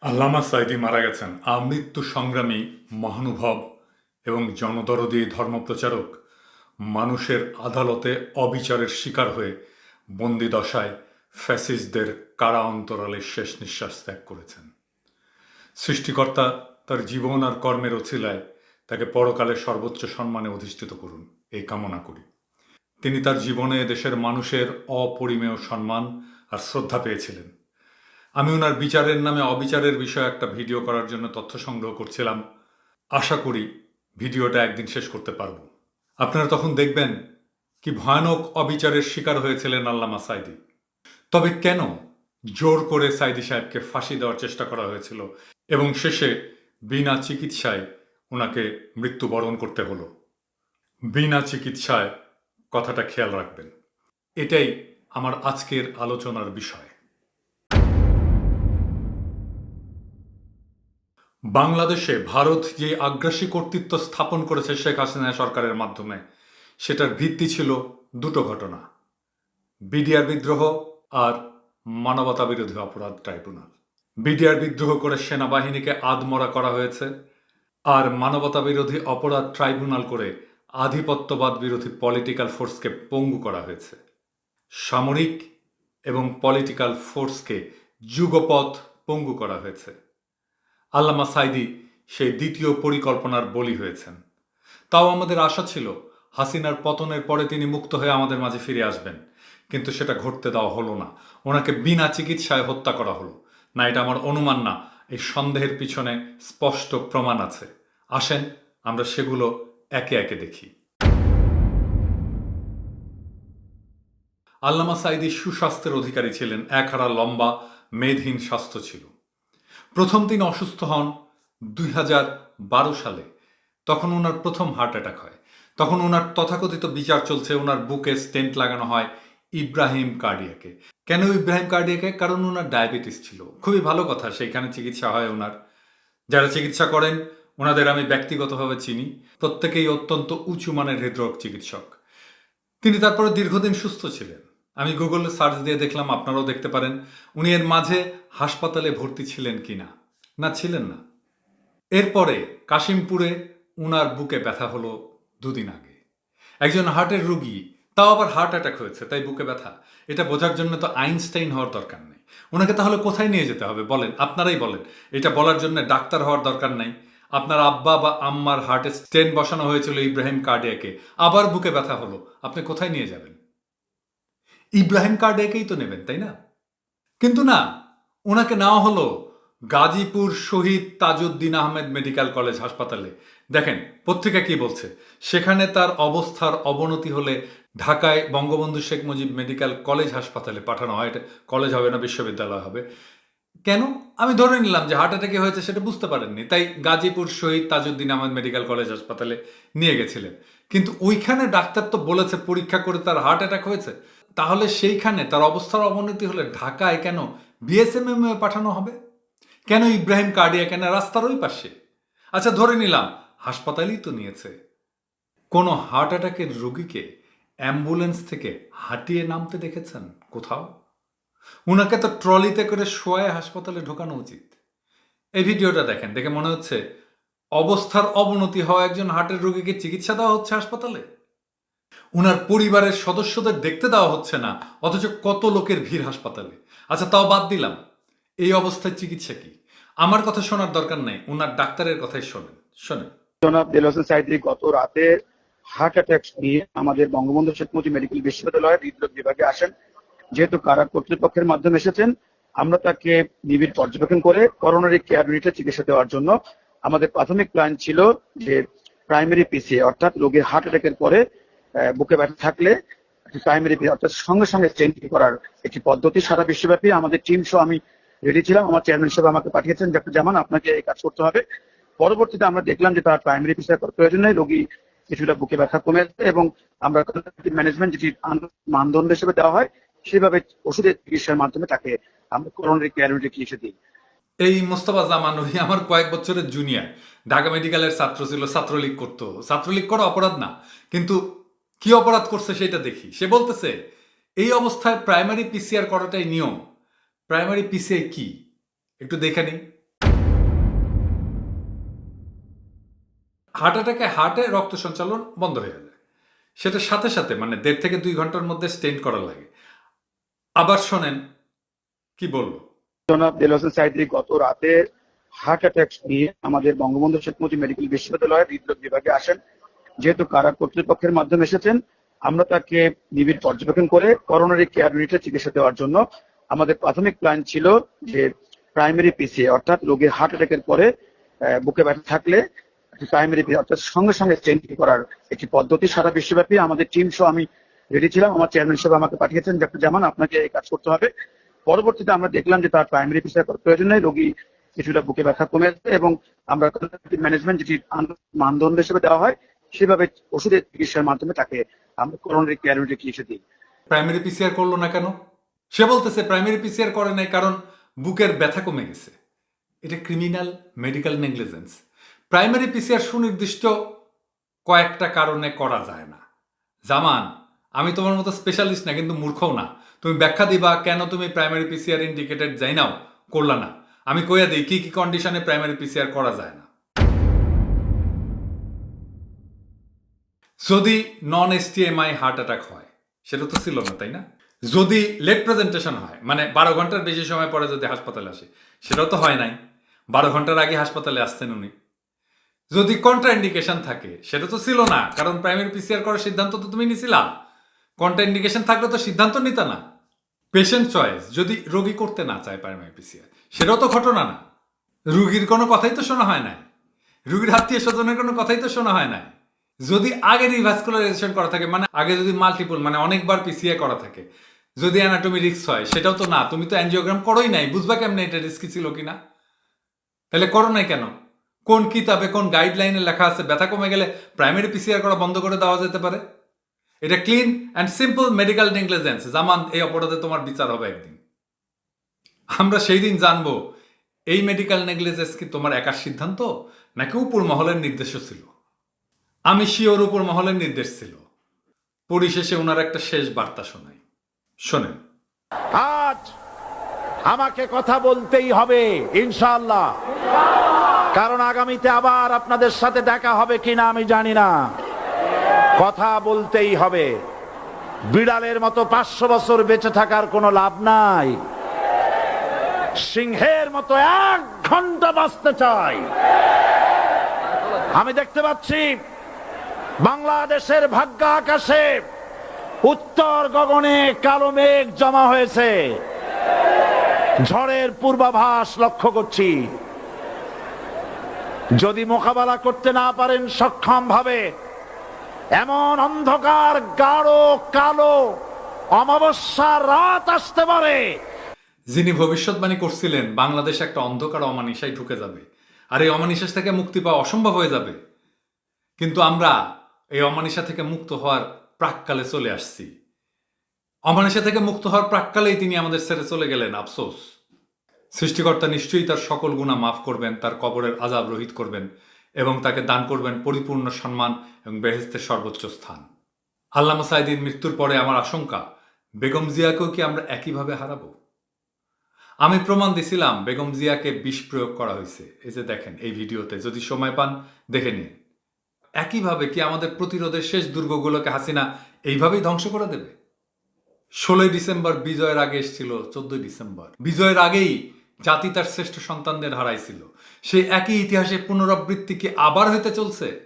আল্লামা সাইদি মারা গেছেন। আমৃত্যু সংগ্রামী, মহানুভব এবং জনদরদী ধর্মপ্রচারক মানুষের আদালতে অবিচারের শিকার হয়ে বন্দি দশায় ফ্যাসিস্টদের কারা অন্তরালে শেষ নিঃশ্বাস ত্যাগ করেছেন। সৃষ্টিকর্তা তার জীবন আর কর্মের অছিলায় তাকে পরকালে সর্বোচ্চ সম্মানে অধিষ্ঠিত করুন। এই কামনা করি। তিনি তার জীবনে দেশের মানুষের অপরিমেয় সম্মান আর শ্রদ্ধা পেয়েছিলেন। আমি ওনার বিচারের নামে অবিচারের বিষয়ে একটা ভিডিও করার জন্য তথ্য সংগ্রহ করছিলাম। আশা করি ভিডিওটা একদিন শেষ করতে পারব। আপনারা তখন দেখবেন কি ভয়ানক অবিচারের শিকার হয়েছিলেন আল্লামা সাইদি। তবে কেন জোর করে সাইদি সাহেবকে ফাঁসি দেওয়ার চেষ্টা করা হয়েছিল এবং শেষে বিনা চিকিৎসায় ওনাকে মৃত্যুবরণ করতে হলো? বিনা চিকিৎসায় কথাটা খেয়াল রাখবেন। এটাই আমার আজকের আলোচনার বিষয়। বাংলাদেশে ভারত যে আগ্রাসী কর্তৃত্ব স্থাপন করেছে শেখ হাসিনা সরকারের মাধ্যমে, সেটার ভিত্তি ছিল দুটো ঘটনা, বিডিআর বিদ্রোহ আর মানবতা বিরোধী অপরাধ ট্রাইব্যুনাল। বিডিআর বিদ্রোহ করে সেনাবাহিনীকে আদমরা করা হয়েছে আর মানবতা বিরোধী অপরাধ ট্রাইব্যুনাল করে আধিপত্যবাদ বিরোধী পলিটিক্যাল ফোর্সকে পঙ্গু করা হয়েছে। সামরিক এবং পলিটিক্যাল ফোর্সকে যুগপথ পঙ্গু করা হয়েছে। আল্লামা সাইদি সেই দ্বিতীয় পরিকল্পনার বলি হয়েছেন। তাও আমাদের আশা ছিল, হাসিনার পতনের পরে তিনি মুক্ত হয়ে আমাদের মাঝে ফিরে আসবেন। কিন্তু সেটা ঘটতে দেওয়া হলো না। ওনাকে বিনা চিকিৎসায় হত্যা করা হলো। না, এটা আমার অনুমান না। এই সন্দেহের পিছনে স্পষ্ট প্রমাণ আছে। আসেন, আমরা সেগুলো একে একে দেখি। আল্লামা সাইদি সুস্বাস্থ্যের অধিকারী ছিলেন এক হারা লম্বা মেদহীন স্বাস্থ্য ছিল। প্রথম তিনি অসুস্থ হন দুই সালে। তখন ওনার প্রথম হার্ট অ্যাটাক হয়। তখন ওনার তথাকথিত বিচার চলছে, ওনার বুকে স্টেন্ট লাগানো হয় ইব্রাহিম কার্ডিয়াকে। কেন ইব্রাহিম কার্ডিয়াকে? কারণ ওনার ডায়াবেটিস ছিল। খুবই ভালো কথা, সেইখানে চিকিৎসা হয় ওনার। যারা চিকিৎসা করেন, ওনাদের আমি ব্যক্তিগতভাবে চিনি। প্রত্যেকেই অত্যন্ত উঁচু মানের হৃদরোগ চিকিৎসক। তিনি তারপরে দীর্ঘদিন সুস্থ ছিলেন। আমি গুগল সার্চ দিয়ে দেখলাম, আপনারাও দেখতে পারেন। উনি এর মাঝে হাসপাতালে ভর্তি ছিলেন কিনা না, ছিলেন না। এরপরে কাশিমপুরে উনার বুকে ব্যথা হলো দুদিন আগে। একজন হার্টের রুগী, তাও আবার হার্ট অ্যাটাক হয়েছে, তাই বুকে ব্যথা। এটা বোঝার জন্য তো আইনস্টাইন হওয়ার দরকার নেই। ওনাকে তাহলে কোথায় নিয়ে যেতে হবে? বলেন, আপনারাই বলেন। এটা বলার জন্য ডাক্তার হওয়ার দরকার নাই। আপনার আব্বা বা আম্মার হার্টে স্টেন বসানো হয়েছিল ইব্রাহিম কার্ডিয়াকে। আবার বুকে ব্যথা হলো। আপনি কোথায় নিয়ে যাবেন? ইব্রাহিম কার্ডিয়াকেই তো নেবেন, তাই না? কিন্তু না, ওনাকে নেওয়া হলো গাজীপুর শহীদ তাজউদ্দিন আহমেদ মেডিকেল কলেজ হাসপাতালে। দেখেন, পত্রিকা কি বলছে? সেখানে তার অবস্থার অবনতি হলে ঢাকায় বঙ্গবন্ধু শেখ মুজিব মেডিকেল কলেজ হাসপাতালে পাঠানো হয়। এটা কলেজ হবে না, বিশ্ববিদ্যালয় হবে। কেন? আমি ধরে নিলাম যে হার্ট অ্যাটাকে হয়েছে, সেটা বুঝতে পারেননি। তাই গাজীপুর শহীদ তাজউদ্দিন আহমেদ মেডিকেল কলেজ হাসপাতালে নিয়ে গেছিলেন। কিন্তু ওইখানে ডাক্তার তো বলেছে, পরীক্ষা করে তার হার্ট অ্যাটাক হয়েছে। তাহলে সেইখানে তার অবস্থার অবনতি হলে ঢাকায় কেন বিএসএমএম পাঠানো হবে? কেন ইব্রাহিম কার্ডিয়া কেন রাস্তার ওই পাশে? আচ্ছা ধরে নিলাম, হাসপাতালেই তো নিয়েছে। কোনো হার্ট অ্যাটাকের রোগীকে অ্যাম্বুলেন্স থেকে হাঁটিয়ে নামতে দেখেছেন কোথাও? উনাকে তো ট্রলিতে করে শোয়ায় হাসপাতালে ঢোকানো উচিত। এই ভিডিওটা দেখেন, দেখে মনে হচ্ছে অবস্থার অবনতি হওয়া একজন হার্টের রোগীকে চিকিৎসা দেওয়া হচ্ছে হাসপাতালে? উনার পরিবারের সদস্যদের দেখতে দেওয়া হচ্ছে না, অথচ কত লোকের ভিড় হাসপাতালে। আচ্ছা তাও বাদ দিলাম। এই অবস্থায় চিকিৎসা কি? আমার কথা শোনার দরকার নাই, উনার ডাক্তারের কথাই শোনেন। শোনেন। জনাব দেল হোসেন গত রাতে হার্ট অ্যাটাক নিয়ে আমাদের বঙ্গবন্ধু শেখ মুজিব মেডিকেল বিশ্ববিদ্যালয়ের হৃদরোগ বিভাগে আসেন। যেহেতু কারা কর্তৃপক্ষের মাধ্যমে এসেছেন, আমরা তাকে নিবিড় পর্যবেক্ষণ করে করোনারি কেয়ার ইউনিটে চিকিৎসা দেওয়ার জন্য আমাদের প্রাথমিক প্ল্যান ছিল যে প্রাইমারি পিসি অর্থাৎ রোগীর হার্ট অ্যাটাকের পরে বুকে ব্যথা থাকলে প্রাইমারি অর্থাৎ সঙ্গে সঙ্গে চেঞ্জ করার একটি পদ্ধতি সারা বিশ্বব্যাপী। আমাদের টিম সহ আমি রেডি ছিলাম। আমার চেয়ারম্যান হিসেবে আমাকে পাঠিয়েছেন, ডক্টর জামান, আপনাকে এই কাজ করতে হবে। পরবর্তীতে আমরা দেখলাম যে তার প্রাইমারি করার প্রয়োজন নেই। রোগী কিছুটা বুকে ব্যথা কমে যাচ্ছে এবং আমরা ম্যানেজমেন্ট যেটি মানদণ্ড হিসেবে দেওয়া হয়, সেভাবে ওষুধের চিকিৎসার মাধ্যমে তাকে আমরা করোনারি কেয়ার ইউনিটে চিকিৎসা দিই। এই মোস্তফা জামান ওই আমার কয়েক বছরের জুনিয়র ঢাকা মেডিকেলের ছাত্র ছিল, ছাত্রলীগ করতো। ছাত্রলীগ করা অপরাধ না। কিন্তু কি অপরাধ করছে সেটা দেখি। সে বলতেছে, এই অবস্থায় প্রাইমারি পিসিআর করাটাই নিয়ম। প্রাইমারি পিসিআই কি? একটু দেখে নিই। হার্ট অ্যাটাকে হার্টে রক্ত সঞ্চালন বন্ধ হয়ে যায় সেটা সাথে সাথে মানে দেড় থেকে দুই ঘণ্টার মধ্যে স্টেন্ট করা লাগে। আবার শোনেন, কি বলব? জনাব দেল হোসেন গত রাতে হার্ট অ্যাটাক নিয়ে আমাদের বঙ্গবন্ধু শেখ মুজিব মেডিকেল বিশ্ববিদ্যালয়ের হৃদরোগ বিভাগে আসেন। যেহেতু কারা কর্তৃপক্ষের মাধ্যমে এসেছেন, আমরা তাকে নিবিড় পর্যবেক্ষণ করে করোনারি কেয়ার ইউনিটে চিকিৎসা দেওয়ার জন্য আমাদের প্রাথমিক প্ল্যান ছিল যে প্রাইমারি পিসিএ, অর্থাৎ রোগীর হার্ট অ্যাটাকের পরে বুকে ব্যথা থাকলে প্রাইমারি অর্থাৎ সঙ্গে সঙ্গে চেঞ্জ করার একটি পদ্ধতি সারা বিশ্বব্যাপী। আমাদের টিম সহ আমি রেডি ছিলাম, আমার চেয়ারম্যান হিসেবে আমাকে পাঠিয়েছেন, ডক্টর জামান, আপনাকে এই কাজ করতে হবে। পরবর্তীতে আমরা দেখলাম যে তার প্রাইমারি পিসিআর প্রয়োজন নেই, রোগী কিছুটা বুকে ব্যথা কমে যাচ্ছে এবং আমরা ম্যানেজমেন্ট যেটি মানদণ্ড হিসেবে দেওয়া হয় সেভাবে ওষুধের চিকিৎসার মাধ্যমে তাকে আমরা চিকিৎসা দিই। প্রাইমারি পিসিআর করল না কেন? সে বলতেছে প্রাইমারি পিসিআর করে নাই কারণ বুকের ব্যথা কমে গেছে। এটা criminal medical negligence. Primary PCR সুনির্দিষ্ট কয়েকটা কারণে করা যায় না। জামান, আমি তোমার মতো স্পেশালিস্ট না, কিন্তু মূর্খও না। তুমি ব্যাখ্যা দিবা কেন তুমি প্রাইমারি পিসিআর ইন্ডিকেটেড যাই নাও, করলা না। আমি কইয়া দিই কি কি কন্ডিশনে প্রাইমারি পিসিআর করা যায় না। যদি নন এসটিএমআই হার্ট অ্যাটাক হয়, সেটা তো ছিল না, তাই না? যদি লেট প্রেজেন্টেশন হয় মানে বারো ঘণ্টার বেশি সময় পরে যদি হাসপাতালে আসে, সেটাও তো হয় নাই। বারো ঘণ্টার আগে হাসপাতালে আসতেন উনি। যদি কন্ট্রা ইন্ডিকেশন থাকে, সেটা তো ছিল না, কারণ প্রাইমারি পিসিআর করার সিদ্ধান্ত তো তুমি নিছিলা। কন্ট্রা ইন্ডিকেশন থাকলে তো সিদ্ধান্ত নিতে না। পেশেন্ট চয়েস যদি রোগী করতে না চায় প্রাইমারি পিসিআর সেটাও তো ঘটনা না। রুগীর কোনো কথাই তো শোনা হয় নাই। রুগীর আত্মীয় স্বজনের কোনো কথাই তো শোনা হয় নাই। যদি আগে রিভাস্কুলারাইজেশন করা থাকে মানে আগে যদি মাল্টিপল মানে অনেকবার পিসিএ করা থাকে, যদি অ্যানাটমি রিস্ক হয়, সেটাও তো না, তুমি তো অ্যানজিওগ্রাম করোই নাই, বুঝবা কেমনে এটা রিস্কি ছিল কিনা? তাহলে করো নাই কেন? কোন কিতাবে, কোন গাইডলাইনে লেখা আছে, ব্যথা কমে গেলে প্রাইমারি পিসিআর করা বন্ধ করে দেওয়া যেতে পারে? এটা clean and simple medical negligence Zaman, এই অপরাধে তোমার বিচার হবে একদিন। আমরা সেই দিন জানব, এই মেডিকেল নেগলিজেন্স কি তোমার একার সিদ্ধান্ত, নাকি উপর মহলের নির্দেশও ছিল? আমি শিওর উপর মহলের নির্দেশ ছিল। পরিশেষে ওনার একটা শেষ বার্তা শোনাই। শোনেন। আজ আমাকে কথা বলতেই হবে, ইনশাআল্লাহ। কারণ আগামীতে আবার আপনাদের সাথে দেখা হবে কিনা আমি জানি না। কথা বলতেই হবে। বিড়ালের মতো পাঁচশো বছর বেঁচে থাকার কোনো লাভ নাই। সিংহের মতো এক ঘণ্টা বাঁচতে চাই। আমি দেখতে পাচ্ছি বাংলাদেশের ভাগ্য আকাশে উত্তর গগনে কালো মেঘ জমা হয়েছে। ঝড়ের পূর্বাভাস লক্ষ্য করছি। যদি মোকাবেলা করতে না পারেন সক্ষম ভাবে এমন অন্ধকার, গাঢ়, কালো অমাবস্যার রাত আসতে পারে। যিনি ভবিষ্যৎবাণী করছিলেন, বাংলাদেশ একটা অন্ধকার অমানিসায় ঢুকে যাবে। আর এই অমানিসাস থেকে মুক্তি পাওয়া অসম্ভব হয়ে যাবে। কিন্তু আমরা এই অমানিসা থেকে মুক্ত হওয়ার প্রাককালে চলে আসছি। অমানিসা থেকে মুক্ত হওয়ার প্রাককালেই তিনি আমাদের ছেড়ে চলে গেলেন, আফসোস। সৃষ্টিকর্তা নিশ্চয়ই তার সকল গুণা মাফ করবেন, তার কবরের আজাব রহিত করবেন এবং তাকে দান করবেন পরিপূর্ণ সম্মান এবং বেহেস্তের সর্বোচ্চ স্থান। আল্লামা সাইদির মৃত্যুর পরে আমার আশঙ্কা, বেগম জিয়াকেও কি আমরা একইভাবে হারাবো? আমি প্রমাণ দিছিলাম, বেগম জিয়াকে বিষ প্রয়োগ করা হয়েছে। এই যে দেখেন, এই ভিডিওতে যদি সময় পান, দেখে নিন। একইভাবে কি আমাদের প্রতিরোধের শেষ দুর্গগুলোকে হাসিনা এইভাবেই ধ্বংস করে দেবে? ষোলোই ডিসেম্বর বিজয়ের আগে এসেছিল, চোদ্দই ডিসেম্বর। বিজয়ের আগেই জাতি তার শ্রেষ্ঠ সন্তানদের হারাইছিল। সেই একই ইতিহাসে পুনরাবৃত্তি কি আবার হইতে চলছে?